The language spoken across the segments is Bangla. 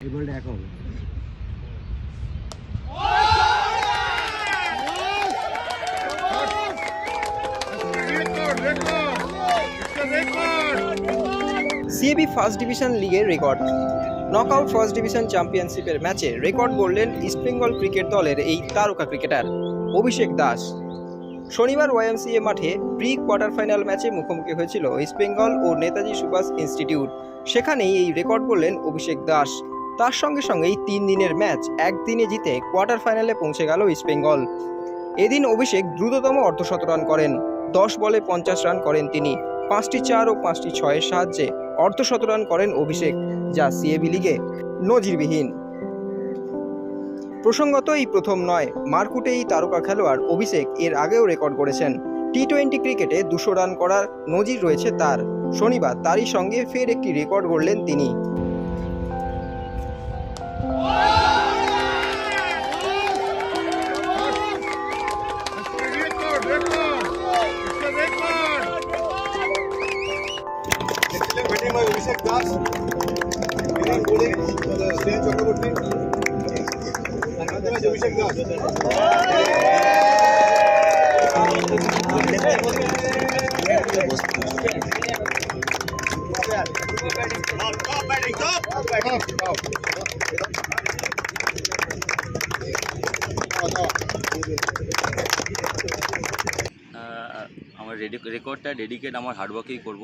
এই বলটা এক হবে সিএবি ফার্স্ট ডিভিশন লিগের রেকর্ড নকআউট ফার্স্ট ডিভিশন চ্যাম্পিয়নশিপের ম্যাচে রেকর্ড গড়লেন ইস্টবেঙ্গল ক্রিকেট দলের এই তারকা ক্রিকেটার অভিষেক দাস। শনিবার ওয়াইএমসিএ মাঠে প্রি কোয়ার্টার ফাইনাল ম্যাচে মুখোমুখি হয়েছিল ইস্টবেঙ্গল ও নেতাজি সুভাষ ইনস্টিটিউট সেখানেই এই রেকর্ড করলেন অভিষেক দাস। তার সঙ্গে সঙ্গেই তিন দিনের ম্যাচ একদিনে জিতে কোয়ার্টার ফাইনালে পৌঁছে গেল ইস্টবেঙ্গল এদিন অভিষেক দ্রুততম অর্ধশত রান করেন। দশ বলে পঞ্চাশ রান করেন তিনি। পাঁচটি চার ও পাঁচটি ছয়ের সাহায্যে অর্ধশত রান করেন অভিষেক, যা সিএবি লিগে নজিরবিহীন। প্রসঙ্গত এই প্রথম নয়, মারকুটে এই তারকা খেলোয়াড় অভিষেক এর আগেও রেকর্ড করেছেন। টি টোয়েন্টি ক্রিকেটে দুশো রান করার নজির রয়েছে তার। শনিবার তারই সঙ্গে ফের একটি রেকর্ড গড়লেন তিনি। Record, record. It's a record. Excellent batting by Abhishek Das. Winning bowling আমার রেডি রেকর্ডটা ডেডিকেট আমার হার্ডওয়ার্কেই করব।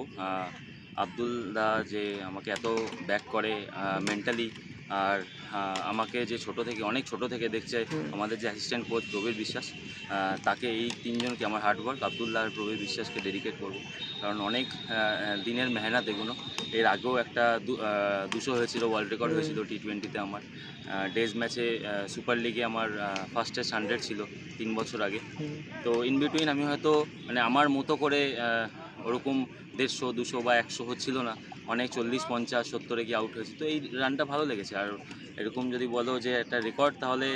আব্দুল দা যে আমাকে এত ব্যাক করে মেন্টালি আর আমাকে যে ছোট থেকে অনেক ছোট থেকে দেখছে আমাদের যে অ্যাসিস্ট্যান্ট কোচ প্রবীর বিশ্বাস তাকে এই তিনজনকে আমার হার্ডওয়ার্ক আবদুল্লাহ আর প্রবীর বিশ্বাসকে ডেডিকেট করব। কারণ অনেক দিনের মেহনত এগুলো। এর আগেও একটা দুশো হয়েছিল ওয়ার্ল্ড রেকর্ড হয়েছিল টি টোয়েন্টিতে আমার। ডেজ ম্যাচে সুপার লিগে আমার ফার্স্ট টেস্ট হান্ড্রেড ছিল তিন বছর আগে। তো ইন বিটুইন আমি হয়তো মানে আমার মতো করে ওরকম দেড়শো, দুশো বা একশো হচ্ছিল না। অনেক চল্লিশ, পঞ্চাশ, সত্তরে গিয়ে আউট হয়েছে। তো এই রানটা ভালো লেগেছে। আর এরকম যদি বলো যে একটা রেকর্ড তাহলে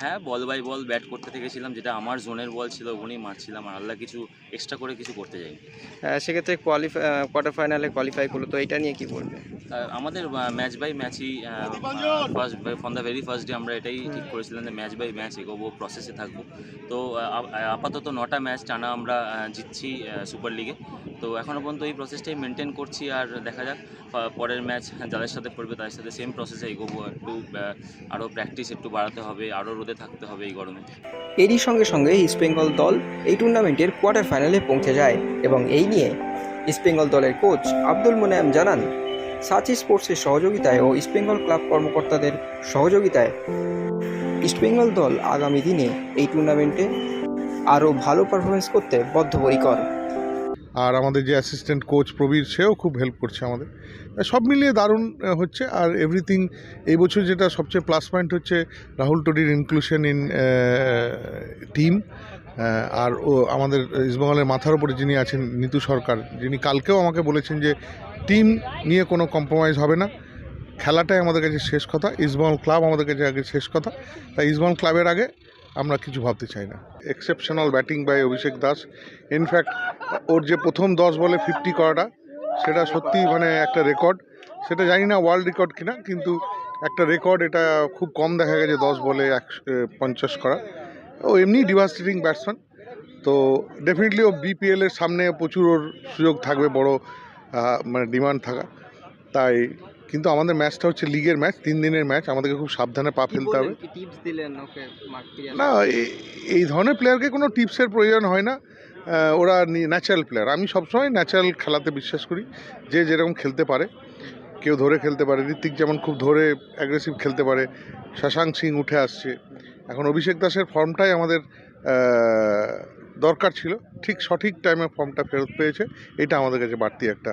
হ্যাঁ বল বাই বল ব্যাট করতে থেকেছিলাম, যেটা আমার জোনের বল ছিল ওখানেই মারছিলাম। আর আল্লাহ কিছু এক্সট্রা করে কিছু করতে যাই সেক্ষেত্রে কোয়ালিফাই কোয়ার্টার ফাইনালে কোয়ালিফাই করল। তো এটা নিয়ে কি বলবে? আমাদের ম্যাচ বাই ম্যাচই first from the very first day আমরা এটাই ঠিক করেছিলাম যে ম্যাচ বাই ম্যাচ এগোবো প্রসেসে থাকব। তো আপাতত নটা ম্যাচ টানা আমরা জিতছি সুপার লিগে তো এখনও পর্যন্ত এই প্রসেসটাই মেনটেন করছি আর দেখা যাক পরের ম্যাচ যাদের সাথে পড়বে তাদের সাথে সেম প্রসেসে এগোবো একটু আরও প্র্যাকটিস একটু বাড়াতে হবে আরও রোদে থাকতে হবে এই গরমে। এরই সঙ্গে সঙ্গে ইস্টবেঙ্গল দল এই টুর্নামেন্টের কোয়ার্টার ফাইনালে পৌঁছে যায় এবং এই নিয়ে ইস্টবেঙ্গল দলের কোচ আব্দুল মুনায়েম জানান সাচি স্পোর্টসের সহযোগিতায় ও ইস্টবেঙ্গল ক্লাব কর্মকর্তাদের সহযোগিতায় ইস্টবেঙ্গল দল আগামী দিনে এই টুর্নামেন্টে আরও ভালো পারফরমেন্স করতে বদ্ধপরিকর। আর আমাদের যে অ্যাসিস্ট্যান্ট কোচ প্রবীর, সেও খুব হেল্প করছে আমাদের। সব মিলিয়ে দারুণ হচ্ছে। আর এভরিথিং এই বছর যেটা সবচেয়ে প্লাস পয়েন্ট হচ্ছে রাহুল টোডির ইনক্লুশন ইন টিম আর ও, আমাদের ইস্টবেঙ্গলের মাথার উপরে যিনি আছেন, নিতু সরকার, যিনি কালকেও আমাকে বলেছেন যে টিম নিয়ে কোনো কম্প্রোমাইজ হবে না। খেলাটাই আমাদের কাছে শেষ কথা। ইসবল ক্লাব আমাদের কাছে আগে শেষ কথা। তাই ইসবল ক্লাবের আগে আমরা কিছু ভাবতে চাই না। Exceptional batting by Abhishek Das. In fact ওর যে প্রথম দশ বলে ফিফটি করাটা, সেটা সত্যি মানে একটা রেকর্ড সেটা জানি না ওয়ার্ল্ড রেকর্ড কিনা, কিন্তু একটা রেকর্ড এটা খুব কম দেখা গেছে দশ বলে একশো পঞ্চাশ করা। ও এমনি ডিভাস্টেটিং ব্যাটসম্যান তো ডেফিনেটলি ও বিপিএলের সামনে প্রচুর ওর সুযোগ থাকবে, বড় মানে ডিমান্ড থাকা। তাই কিন্তু আমাদের ম্যাচটা হচ্ছে লিগের ম্যাচ তিন দিনের ম্যাচ আমাদেরকে খুব সাবধানে পা ফেলতে হবে। না এই ধরনের প্লেয়ারকে কোনো টিপসের প্রয়োজন হয় না। ওরা ন্যাচারাল প্লেয়ার আমি সবসময় ন্যাচারাল খেলাতে বিশ্বাস করি যে যেরকম খেলতে পারে। কেউ ধরে খেলতে পারে ঋত্বিক যেমন খুব ধরে অ্যাগ্রেসিভ খেলতে পারে শশাঙ্ক সিং উঠে আসছে। এখন অভিষেক দাসের ফর্মটাই আমাদের দরকার ছিল। ঠিক সঠিক টাইমে ফর্মটা ফেরত পেয়েছে। এটা আমাদের কাছে বাড়তি একটা